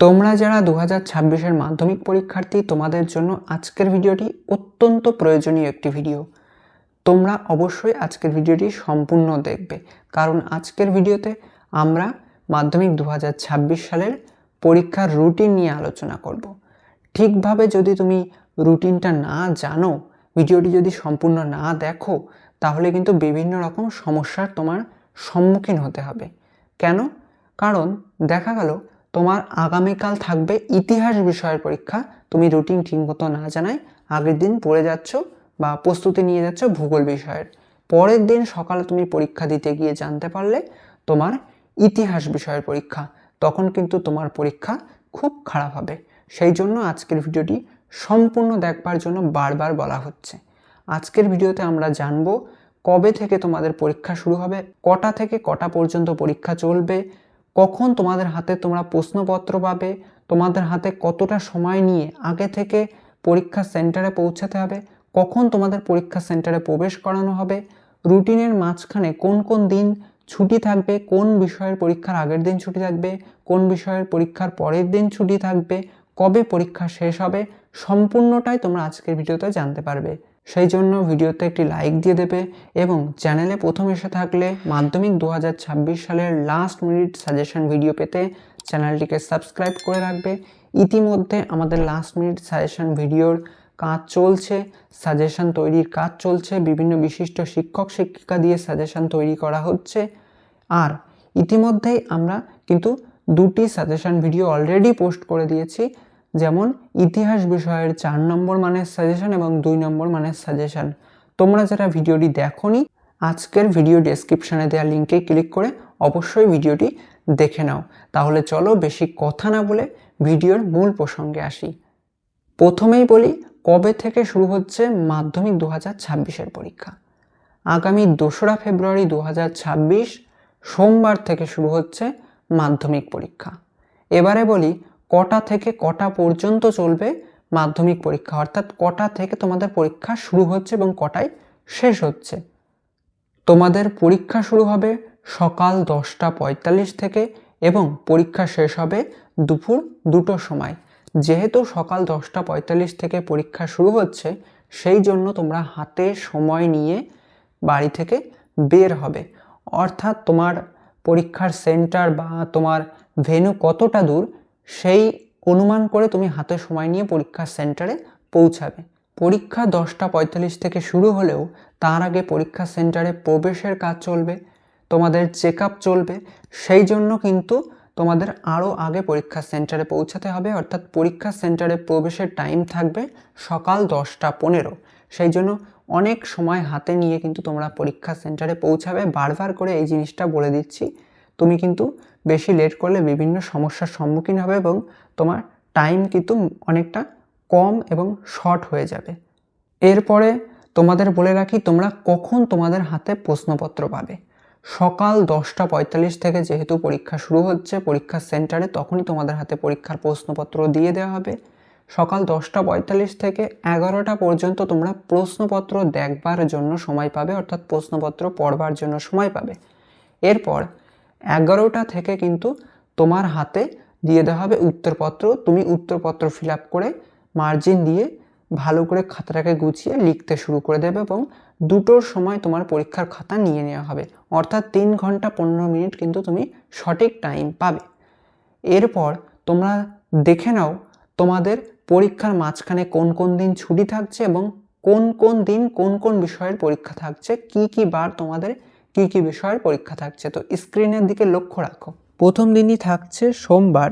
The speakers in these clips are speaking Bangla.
তোমরা যারা দু হাজার ছাব্বিশের মাধ্যমিক পরীক্ষার্থী, তোমাদের জন্য আজকের ভিডিওটি অত্যন্ত প্রয়োজনীয় একটি ভিডিও। তোমরা অবশ্যই আজকের ভিডিওটি সম্পূর্ণ দেখবে, কারণ আজকের ভিডিওতে আমরা মাধ্যমিক দু হাজার ছাব্বিশ সালের পরীক্ষার রুটিন নিয়ে আলোচনা করব। ঠিকভাবে যদি তুমি রুটিনটা না জানো, ভিডিওটি যদি সম্পূর্ণ না দেখো, তাহলে কিন্তু বিভিন্ন রকম সমস্যার তোমার সম্মুখীন হতে হবে। কেন? কারণ দেখা গেল তোমার আগামীকাল থাকবে ইতিহাস বিষয়ের পরীক্ষা। তুমি রুটিন ঠিকমতো না জানায় আগের দিন পড়ে যাচ্ছ বা প্রস্তুতি নিয়ে যাচ্ছ ভূগোল বিষয়ের। পরের দিন সকালে তুমি পরীক্ষা দিতে গিয়ে জানতে পারলে তোমার ইতিহাস বিষয়ের পরীক্ষা। তখন কিন্তু তোমার পরীক্ষা খুব খারাপ হবে। সেই জন্য আজকের ভিডিওটি সম্পূর্ণ দেখবার জন্য বারবার বলা হচ্ছে। আজকের ভিডিওতে আমরা জানব কবে থেকে তোমাদের পরীক্ষা শুরু হবে, কটা থেকে কটা পর্যন্ত পরীক্ষা চলবে কখন তোমাদের হাতে তোমরা প্রশ্নপত্র পাবে, তোমাদের হাতে কতটা সময় নিয়ে আগে থেকে পরীক্ষা সেন্টারে পৌঁছাতে হবে, কখন তোমাদের পরীক্ষা সেন্টারে প্রবেশ করানো হবে, রুটিনের মাঝখানে কোন কোন দিন ছুটি থাকবে, কোন বিষয়ের পরীক্ষার আগের দিন ছুটি থাকবে, কোন বিষয়ের পরীক্ষার পরের দিন ছুটি থাকবে, কবে পরীক্ষা শেষ হবে, সম্পূর্ণটাই তোমরা আজকের ভিডিওতে জানতে পারবে। সেই জন্য ভিডিওতে একটি লাইক দিয়ে দেবে এবং চ্যানেলে প্রথম এসে থাকলে মাধ্যমিক দু হাজার ছাব্বিশ সালের লাস্ট মিনিট সাজেশন ভিডিও পেতে চ্যানেলটিকে সাবস্ক্রাইব করে রাখবে। ইতিমধ্যে আমাদের লাস্ট মিনিট সাজেশন ভিডিওর কাজ চলছে সাজেশন তৈরির কাজ চলছে, বিভিন্ন বিশিষ্ট শিক্ষক শিক্ষিকা দিয়ে সাজেশন তৈরি করা হচ্ছে। আর ইতিমধ্যেই আমরা কিন্তু দুটি সাজেশন ভিডিও অলরেডি পোস্ট করে দিয়েছি। যেমন ইতিহাস বিষয়ের চার নম্বর মানের সাজেশন এবং দুই নম্বর মানের সাজেশন তোমরা যারা ভিডিওটি দেখোনি, আজকের ভিডিও ডেসক্রিপশানে দেওয়া লিঙ্কে ক্লিক করে অবশ্যই ভিডিওটি দেখে নাও। তাহলে চলো বেশি কথা না বলে ভিডিওর মূল প্রসঙ্গে আসি। প্রথমেই বলি, কবে থেকে শুরু হচ্ছে মাধ্যমিক দু হাজার ছাব্বিশের পরীক্ষা? আগামী দোসরা ফেব্রুয়ারি দু হাজার ছাব্বিশ, সোমবার থেকে শুরু হচ্ছে মাধ্যমিক পরীক্ষা। এবারে বলি কটা থেকে কটা পর্যন্ত চলবে মাধ্যমিক পরীক্ষা? অর্থাৎ কটা থেকে তোমাদের পরীক্ষা শুরু হচ্ছে এবং কটায় শেষ হচ্ছে? তোমাদের পরীক্ষা শুরু হবে সকাল দশটা পঁয়তাল্লিশ থেকে এবং পরীক্ষা শেষ হবে দুপুর দুটোর সময়। যেহেতু সকাল দশটা পঁয়তাল্লিশ থেকে পরীক্ষা শুরু হচ্ছে, সেই জন্য তোমরা হাতে সময় নিয়ে বাড়ি থেকে বের হবে। অর্থাৎ তোমার পরীক্ষার সেন্টার বা তোমার ভেনু কতটা দূর সেই অনুমান করে তুমি হাতে সময় নিয়ে পরীক্ষার সেন্টারে পৌঁছাবে। পরীক্ষা দশটা পঁয়তাল্লিশ থেকে শুরু হলেও তার আগে পরীক্ষা সেন্টারে প্রবেশের কাজ চলবে, তোমাদের চেক চলবে, সেই জন্য কিন্তু তোমাদের আরও আগে পরীক্ষা সেন্টারে পৌঁছাতে হবে। অর্থাৎ পরীক্ষা সেন্টারে প্রবেশের টাইম থাকবে সকাল দশটা পনেরো। সেই জন্য অনেক সময় হাতে নিয়ে কিন্তু তোমরা পরীক্ষা সেন্টারে পৌঁছাবে। বারবার করে এই জিনিসটা বলে দিচ্ছি। তুমি কিন্তু বেশি লেট করলে বিভিন্ন সমস্যার সম্মুখীন হবে এবং তোমার টাইম কিন্তু অনেকটা কম এবং শর্ট হয়ে যাবে। এরপরে তোমাদের বলে রাখি, তোমরা কখন তোমাদের হাতে প্রশ্নপত্র পাবে। সকাল দশটা পঁয়তাল্লিশ থেকে যেহেতু পরীক্ষা শুরু হচ্ছে, পরীক্ষার সেন্টারে তখনই তোমাদের হাতে পরীক্ষার প্রশ্নপত্র দিয়ে দেওয়া হবে। সকাল দশটা পঁয়তাল্লিশ থেকে এগারোটা পর্যন্ত তোমরা প্রশ্নপত্র দেখবার জন্য সময় পাবে, অর্থাৎ প্রশ্নপত্র পড়বার জন্য সময় পাবে। এরপর এগারোটা থেকে কিন্তু তোমার হাতে দিয়ে দেওয়া হবে উত্তরপত্র। তুমি উত্তরপত্র ফিল আপ করে মার্জিন দিয়ে ভালো করে খাতাটাকে গুছিয়ে লিখতে শুরু করে দেবে এবং দুটোর সময় তোমার পরীক্ষার খাতা নিয়ে নেওয়া হবে। অর্থাৎ তিন ঘণ্টা পনেরো মিনিট কিন্তু তুমি সঠিক টাইম পাবে। এরপর তোমরা দেখে নাও তোমাদের পরীক্ষার মাঝখানে কোন কোন দিন ছুটি থাকছে এবং কোন কোন দিন কোন কোন বিষয়ের পরীক্ষা থাকছে, কি কি বার তোমাদের কি কি বিষয়ের পরীক্ষা থাকছে? তো স্ক্রিনের দিকে লক্ষ্য রাখো। প্রথম দিনই থাকছে সোমবার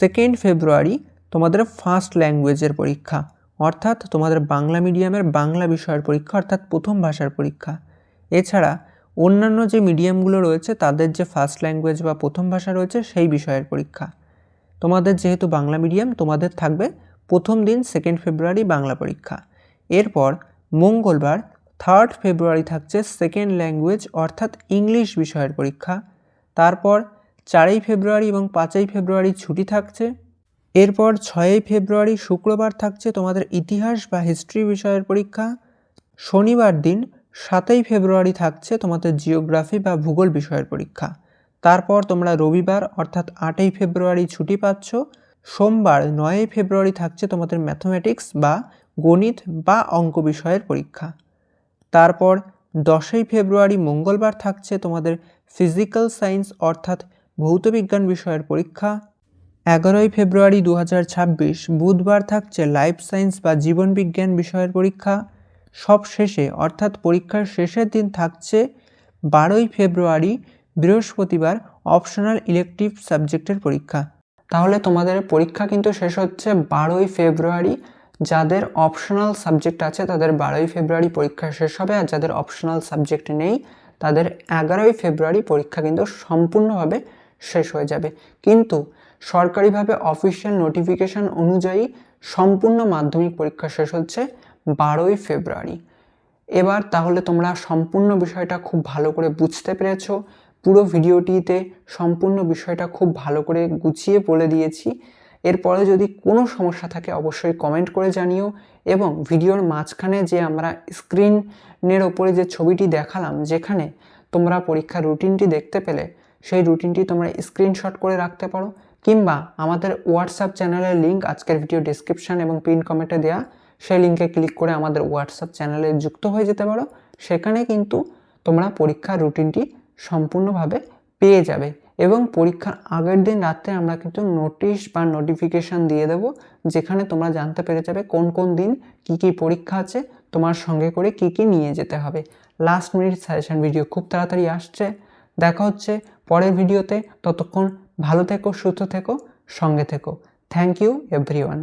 সেকেন্ড ফেব্রুয়ারি তোমাদের ফার্স্ট ল্যাঙ্গুয়েজের পরীক্ষা। অর্থাৎ তোমাদের বাংলা মিডিয়ামের বাংলা বিষয়ের পরীক্ষা, অর্থাৎ প্রথম ভাষার পরীক্ষা। এছাড়া অন্যান্য যে মিডিয়ামগুলো রয়েছে, তাদের যে ফার্স্ট ল্যাঙ্গুয়েজ বা প্রথম ভাষা রয়েছে, সেই বিষয়ের পরীক্ষা। তোমাদের যেহেতু বাংলা মিডিয়াম তোমাদের থাকবে প্রথম দিন সেকেন্ড ফেব্রুয়ারি বাংলা পরীক্ষা। এরপর মঙ্গলবার থার্ড ফেব্রুয়ারি থাকছে সেকেন্ড ল্যাঙ্গুয়েজ অর্থাৎ ইংলিশ বিষয়ের পরীক্ষা। তারপর চারই ফেব্রুয়ারি এবং পাঁচই ফেব্রুয়ারি ছুটি থাকছে। এরপর ছয়ই ফেব্রুয়ারি শুক্রবার থাকছে তোমাদের ইতিহাস বা হিস্ট্রি বিষয়ের পরীক্ষা। শনিবার দিন সাতই ফেব্রুয়ারি থাকছে তোমাদের জিওগ্রাফি বা ভূগোল বিষয়ের পরীক্ষা। তারপর তোমরা রবিবার, অর্থাৎ আটই ফেব্রুয়ারি ছুটি পাচ্ছ। সোমবার নয়ই ফেব্রুয়ারি থাকছে তোমাদের ম্যাথমেটিক্স বা গণিত বা অঙ্ক বিষয়ের পরীক্ষা। তারপর দশই ফেব্রুয়ারি মঙ্গলবার থাকছে তোমাদের ফিজিক্যাল সায়েন্স অর্থাৎ ভৌতবিজ্ঞান বিষয়ের পরীক্ষা। এগারোই ফেব্রুয়ারি দু বুধবার থাকছে লাইফ সায়েন্স বা জীবনবিজ্ঞান বিষয়ের পরীক্ষা। সব শেষে অর্থাৎ পরীক্ষার শেষের দিন থাকছে বারোই ফেব্রুয়ারি বৃহস্পতিবার অপশনাল ইলেকটিভ সাবজেক্টের পরীক্ষা। তাহলে তোমাদের পরীক্ষা কিন্তু শেষ হচ্ছে বারোই ফেব্রুয়ারি যাদের অপশনাল সাবজেক্ট আছে, তাদের বারোই ফেব্রুয়ারি পরীক্ষা শেষ হবে, আর যাদের অপশনাল সাবজেক্ট নেই, তাদের এগারোই ফেব্রুয়ারি পরীক্ষা কিন্তু সম্পূর্ণভাবে শেষ হয়ে যাবে। কিন্তু সরকারিভাবে অফিসিয়াল নোটিফিকেশন অনুযায়ী সম্পূর্ণ মাধ্যমিক পরীক্ষা শেষ হচ্ছে বারোই ফেব্রুয়ারি। এবার তাহলে তোমরা সম্পূর্ণ বিষয়টা খুব ভালো করে বুঝতে পেরেছ। পুরো ভিডিওটিতে সম্পূর্ণ বিষয়টা খুব ভালো করে গুছিয়ে বলে দিয়েছি। এরপরে যদি কোনো সমস্যা থাকে, অবশ্যই কমেন্ট করে জানিও এবং ভিডিওর মাঝখানে যে আমরা স্ক্রিনের ওপরে যে ছবিটি দেখালাম, যেখানে তোমরা পরীক্ষার রুটিনটি দেখতে পেলে, সেই রুটিনটি তোমরা স্ক্রিনশট করে রাখতে পারো কিংবা আমাদের হোয়াটসঅ্যাপ চ্যানেলের লিঙ্ক আজকের ভিডিও ডিসক্রিপশান এবং পিন কমেন্টে দেওয়া সেই লিঙ্কে ক্লিক করে আমাদের হোয়াটসঅ্যাপ চ্যানেলে যুক্ত হয়ে যেতে পারো। সেখানে কিন্তু তোমরা পরীক্ষার রুটিনটি সম্পূর্ণভাবে পেয়ে যাবে। এবং পরীক্ষার আগের দিন রাত্রে আমরা কিন্তু নোটিশ বা নোটিফিকেশান দিয়ে দেব যেখানে তোমরা জানতে পেরে যাবে কোন কোন দিন কি কি পরীক্ষা আছে, তোমার সঙ্গে করে কি কি নিয়ে যেতে হবে। লাস্ট মিনিট সাজেশান ভিডিও খুব তাড়াতাড়ি আসছে। দেখা হচ্ছে পরের ভিডিওতে ততক্ষণ ভালো থেকো, সুস্থ থেকো, সঙ্গে থেকো। Thank you everyone